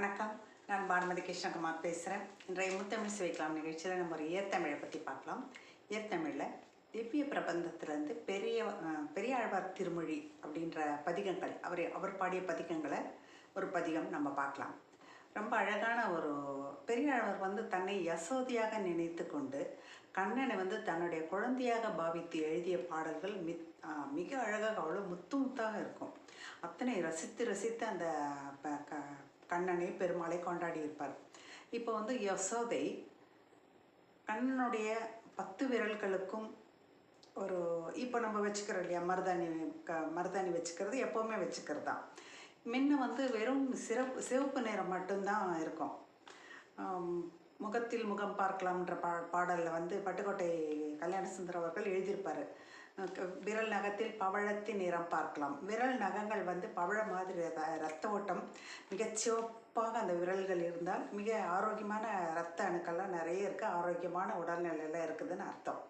வணக்கம். நான் பானுமதி கிருஷ்ணகுமார் பேசுகிறேன் இன்றைய முத்தமிழ் சிவைக்கலாம் நிகழ்ச்சியில் நம்ம ஒரு இயற்தமிழை பற்றி பார்க்கலாம். இயற்தமிழில் திவ்ய பிரபந்தத்திலேருந்து பெரிய பெரியாழ்வார் திருமொழி அப்படின்ற பதிகங்கள் அவர் அவர் பாடிய பதிகங்களை ஒரு பதிகம் நம்ம பார்க்கலாம். ரொம்ப அழகான ஒரு பெரியாழ்வார் வந்து தன்னை யசோதியாக நினைத்து கொண்டு கண்ணனை வந்து தன்னுடைய குழந்தையாக பாவித்து எழுதிய பாடல்கள் மித் மிக அழகாக அவ்வளோ முத்து முத்தாக இருக்கும். அத்தனை ரசித்து ரசித்து அந்த ப- க- கண்ணனை பெருமாளை கொண்டாடி இருப்பார். இப்போ வந்து யசோதை கண்ணனுடைய பத்து விரல்களுக்கும் ஒரு இப்போ நம்ம வச்சுக்கிறோம் இல்லையா மருதாணி க மருதாணி வச்சுக்கிறது எப்போவுமே வச்சுக்கிறது. தான் முன்ன வந்து வெறும் சிறப்பு சிவப்பு நிறம் மட்டும்தான் இருக்கும். முகத்தில் முகம் பார்க்கலாம்ன்ற பா பாடலில் வந்து பட்டுக்கோட்டை கல்யாணசுந்தர் அவர்கள் எழுதியிருப்பார். விரல் நகத்தில் பவழத்தின் நிறம் பார்க்கலாம். விரல் நகங்கள் வந்து பவழ மாதிரி ரத்த ஓட்டம். மிகச் சிவப்பாக அந்த விரல்கள் இருந்தால் மிக ஆரோக்கியமான ரத்த அணுக்கள்லாம் நிறைய இருக்குது ஆரோக்கியமான உடல்நிலையில் இருக்குதுன்னு அர்த்தம்.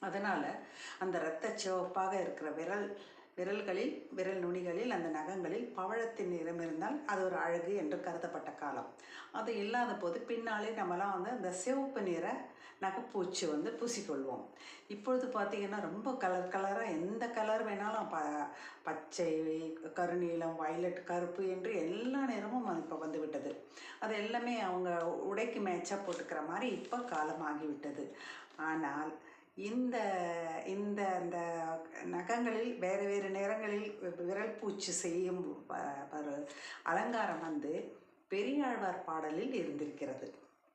அதனால் அந்த இரத்த சிவப்பாக இருக்கிற விரல் விரல்களில் விரல் நுனிகளில் அந்த நகங்களில் பவழத்தின் நிறம் இருந்தால் அது ஒரு அழகு என்று கருதப்பட்ட காலம். அது இல்லாத போது பின்னாலே நம்மலாம் வந்து அந்த சிவப்பு நிற நகைப்பூச்சி வந்து பூசிக்கொள்வோம். இப்பொழுது பார்த்திங்கன்னா ரொம்ப கலர் கலராக எந்த கலர் வேணாலும் ப பச்சை கருநீலம் வயலட் கருப்பு என்று எல்லா நிறமும் இப்போ வந்து விட்டது அது எல்லாமே அவங்க உடைக்கு மேட்சாக போட்டுக்கிற மாதிரி இப்போ காலமாகிவிட்டது. ஆனால் இந்த இந்த அந்த நகங்களில் வேறு வேறு நிறங்களில் விரல் பூச்சி செய்யும் அலங்காரம் வந்து பெரியாழ்வார் பாடலில் இருந்திருக்கிறது.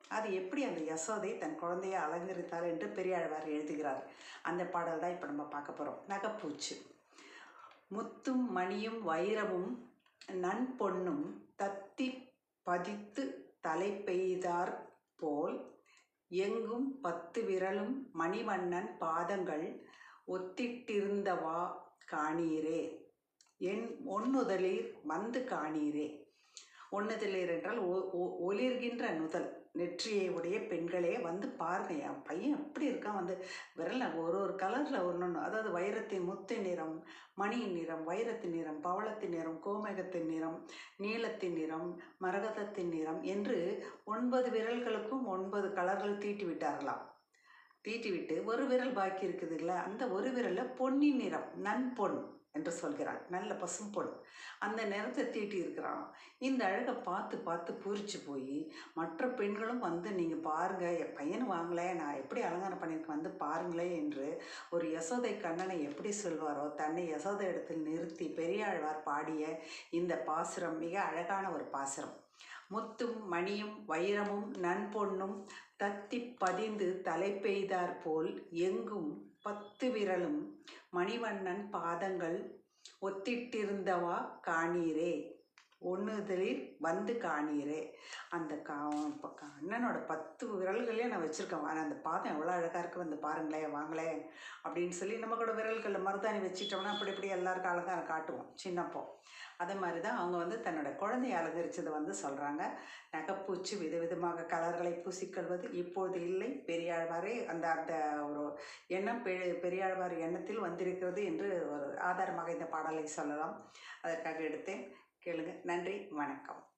அது எப்படி அந்த யசோதை தன் குழந்தையை அலங்கரித்தார் என்று பெரியாழ்வார் எழுதுகிறார். அந்த பாடல் தான் இப்போ நம்ம பார்க்க போகிறோம் நகைப்பூச்சு. முத்தும் மணியும் வைரமும் நன்பொன்னும் தத்தி பதித்து தலை பெய்தார் போல் எங்கும் பத்து விரலும் மணிவண்ணன் பாதங்கள் ஒத்திட்டிருந்தவா காணீரே. என் ஒன்னுதலீர் வந்து காணீரே. ஒன்னுதலீர் என்றால் ஒ- ஒ- ஒளிர்கின்ற நுதல். நெற்றியை உடைய பெண்களே வந்து பாருங்க என் பையன் எப்படி இருக்கான் வந்து. விரல ஒரு ஒரு கலரில் ஒன்று ஒன்று அதாவது வைரத்தின் முத்து நிறம் மணியின் நிறம் வைரத்தின் நிறம் பவளத்தின் நிறம் கோமேகத்தின் நிறம் நீலத்தின் நிறம் மரகதத்தின் நிறம் என்று ஒன்பது விரல்களுக்கும் ஒன்பது கலர்கள் தீட்டி விட்டார்களாம். தீட்டிவிட்டு ஒரு விரல் பாக்கி இருக்குது இல்லை அந்த ஒரு விரலில் பொன்னின் நிறம் நன்பொன் என்று சொல்கிறாள். நல்ல பசும் பசும்பொன் அந்த நிறத்தை தீட்டி இருக்கிறான். இந்த அழகை பார்த்து பார்த்து பூரிச்சு போய் மற்ற பெண்களும் வந்து நீங்கள் பாருங்கள் என் பையன் வாங்கலேன் நான் எப்படி அலங்காரம் பண்ணியிருக்கேன் வந்து பாருங்களேன் என்று ஒரு யசோதை கண்ணனை எப்படி சொல்வாரோ தன்னை யசோதை இடத்தில் நிறுத்தி பெரியாழ்வார் பாடிய இந்த பாசுரம் மிக அழகான ஒரு பாசுரம். முத்தும் மணியும் வைரமும் நன்பொன்னும் தத்தி பதிந்து தலை பெய்தார் போல் எங்கும் பத்து விரலும் மணிவண்ணன் பாதங்கள் ஒத்திட்டிருந்தவா காணீரே. ஒன்றுதலில் வந்து காணீரே அந்த கா ப- அண்ணனோட பத்து விரல்களையும் நான் வச்சுருக்கேன். ஆனால் அந்த பாதம் எவ்வளோ அழகாக இருக்குது வந்து பாருங்களேன் வாங்களேன். அப்படின்னு சொல்லி நம்ம கூட விரல்களில் மருதாணி வச்சுட்டோம்னா அப்படி இப்படி எல்லாருக்கும் அழகாக காட்டுவோம் சின்னப்போ. அதே மாதிரி தான் அவங்க வந்து தன்னோட குழந்தையை அலங்கரித்ததை வந்து சொல்கிறாங்க நகைப்பூச்சி விதவிதமாக கலர்களை பூசிக்கொள்வது இப்போது இல்லை. பெரியாழ்வாரே அந்த அந்த ஒரு எண்ணம் பெ பெரியாழ்வார் எண்ணத்தில் வந்திருக்கிறது என்று ஒரு ஆதாரமாக இந்த பாடலை சொல்லலாம். அதற்காக எடுத்தேன். கேளுங்க. நன்றி. வணக்கம்.